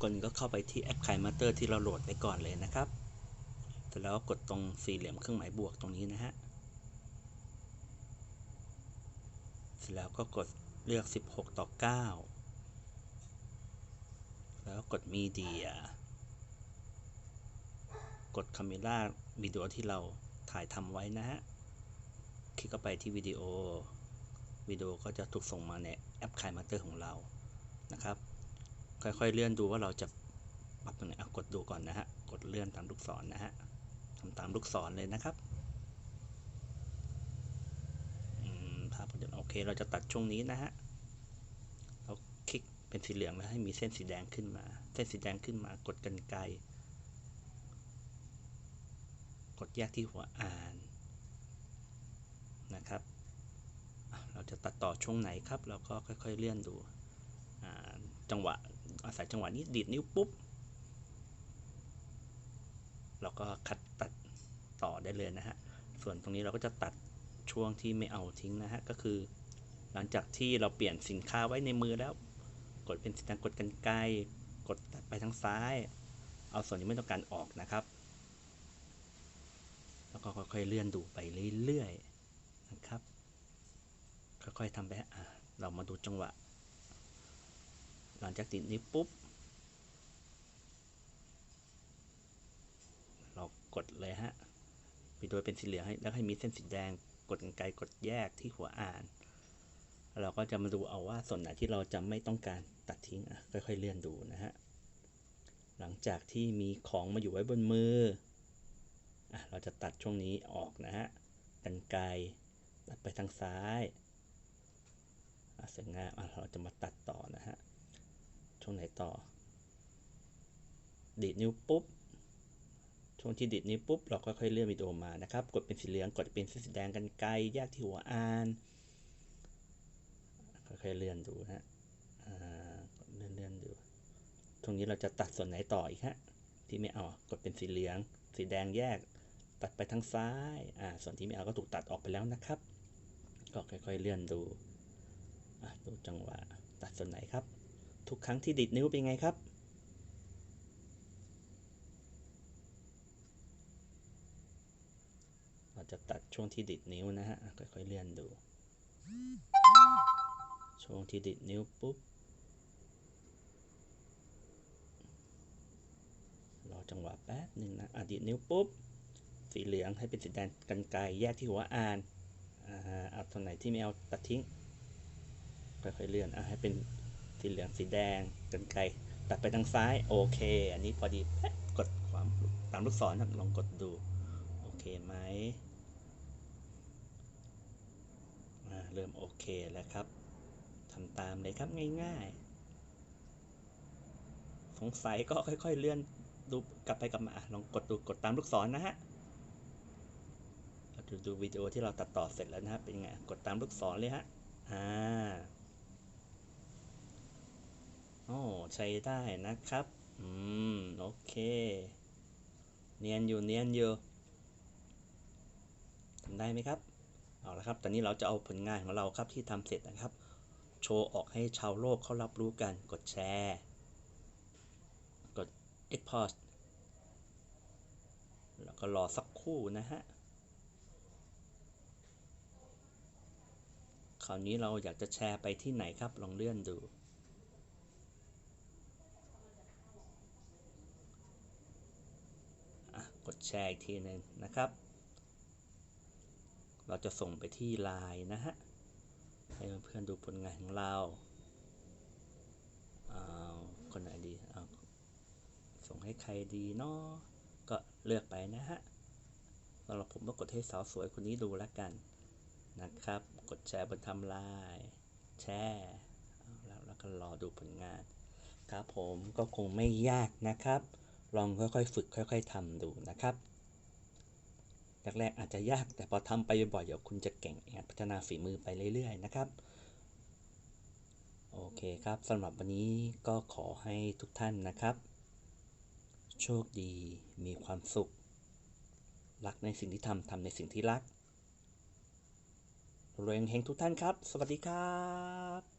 ก่อนอื่นก็เข้าไปที่แอป KineMaster ที่เราโหลดไปก่อนเลยนะครับเสร็จแล้วกดตรงสี่เหลี่ยมเครื่องหมายบวกตรงนี้นะฮะ เสร็จแล้วก็กดเลือก 16 ต่อ 9 แล้วกด Media กด Camera วิดีโอที่เราถ่ายทำไว้นะฮะ คลิกเข้าไปที่วิดีโอ วิดีโอก็จะถูกส่งมาในแอป KineMaster ของเรา นะครับ ค่อยๆเลื่อนดูว่าเราจะปรับตรงไหนอะกดดูก่อนนะฮะ กดเลื่อนตามลูกศรนะฮะทำตามลูกศรเลยนะครับอืมภาพจะโอเค เราจะตัดช่วงนี้นะฮะ เราคลิกเป็นสีเหลืองแล้วให้มีเส้นสีแดงขึ้นมา เส้นสีแดงขึ้นมากดกันไกล กดแยกที่หัวอ่านนะครับ เราจะตัดต่อช่วงไหนครับ เราก็ค่อยๆเลื่อนดูจังหวะ อาศัยจังหวะนี้ดีดนิ้วปุ๊บเราก็คัดตัดต่อได้เลยนะฮะ ส่วนตรงนี้เราก็จะตัดช่วงที่ไม่เอาทิ้งนะฮะ ก็คือ หลังจากที่เราเปลี่ยนสินค้าไว้ในมือแล้ว กดเป็นสินค้ากดกันไกลกดตัดไปทางซ้าย เอาส่วนที่ไม่ต้องการออกนะครับ แล้วก็ค่อยๆเลื่อนดูไปเรื่อยๆนะครับ ค่อยๆทำไปอะเรามาดูจังหวะ หลังจากติดนี้ปุ๊บ เรากดเลยฮะไปโดยเป็นสีเหลืองให้แล้วให้มีเส้นสีแดงกดกรรไกลกดแยกที่หัวอ่าน เราก็จะมาดูเอาว่าส่วนไหนที่เราจะไม่ต้องการตัดทิ้งอะค่อยๆเลื่อนดูนะฮะหลังจากที่มีของมาอยู่ไว้บนมืออะเราจะตัดช่วงนี้ออกนะฮะกันไกลตัดไปทางซ้ายอะสวยงามอะเราจะมาตัดต่อนะฮะ วงไหนต่อ ดีดนิ้วปุ๊บ ช่วงที่ดีดนิ้วปุ๊บ เราก็ค่อยเลื่อนวิดีโอมานะครับ กดเป็นสีเหลือง กดเป็นสีแดงกันไกลแยกที่หัวอ่าน ค่อยๆเลื่อนดูนะฮะอ่าเลื่อนเลื่อนดูช่วงนี้เราจะตัดส่วนไหนต่ออีกฮะ ที่ไม่เอา กดเป็นสีเหลือง สีแดงแยก ตัดไปทางซ้าย อ่า ส่วนที่ไม่เอาก็ถูกตัดออกไปแล้วนะครับ ก็ค่อยๆเลื่อนดู อะดูจังหวะ ตัดส่วนไหนครับ ทุกครั้งที่ดิดนิ้วเป็นไงครับ เราจะตัดช่วงที่ดิดนิ้วนะฮะ ค่อยๆเลื่อนดู ช่วงที่ดิดนิ้วปุ๊บ รอจังหวะแป๊บหนึ่งนะอดิดนิ้วปุ๊บ สีเหลืองให้เป็นสีแดงกันไกลแยกที่หัวอ่านอ่าเอาตรงไหนที่ไม่เอาตัดทิ้ง ค่อยๆเลื่อนอะให้เป็น สีเหลืองสีแดงกันไกลตัดไปทางซ้ายโอเค อันนี้พอดีกดความตามลูกศรนะลองกดดู โอเคไหมเริ่มโอเคแล้วครับทำตามเลยครับง่ายๆ สงสัยก็ค่อยๆเลื่อนดูกลับไปกลับมาลองกดดูกดตามลูกศรนะฮะเราจะดูวิดีโอที่เราตัดต่อเสร็จแล้วนะฮะเป็นไงกดตามลูกศรเลยฮะอ่า โอ้ใช้ได้นะครับ อืม โอเค เนียนอยู่เนียนอยู่ทำได้ไหมครับ เอาละครับ ตอนนี้เราจะเอาผลงานของเราครับที่ทำเสร็จนะครับ โชว์ออกให้ชาวโลกเขารับรู้กัน กดแชร์ กด export แล้วก็รอสักครู่นะฮะ คราวนี้เราอยากจะแชร์ไปที่ไหนครับ ลองเลื่อนดู อะกด แชร์อีกทีหนึ่งนะครับ เราจะส่งไปที่ไลน์นะฮะ ให้เพื่อนๆดูผลงานของเราเอาคนไหนดีเอาส่งให้ใครดีเนาะก็เลือกไปนะฮะสำหรับผมก็กดให้สาวสวยคนนี้ดูแล้วกันนะครับ กดแชร์บนทำลายแชร์แล้วแล้วก็รอดูผลงาน ครับผมก็คงไม่ยากนะครับ ลองค่อยๆ ฝึกค่อย ๆทำดูนะครับแรกๆอาจจะยากแต่พอทำไปบ่อยๆเดี๋ยวคุณจะเก่งเองพัฒนาฝีมือไปเรื่อยๆนะครับโอเคครับสำหรับวันนี้ก็ขอให้ทุกท่านนะครับ โชคดีมีความสุข รักในสิ่งที่ทำทำในสิ่งที่รักรวยเฮงทุกท่านครับ สวัสดีครับ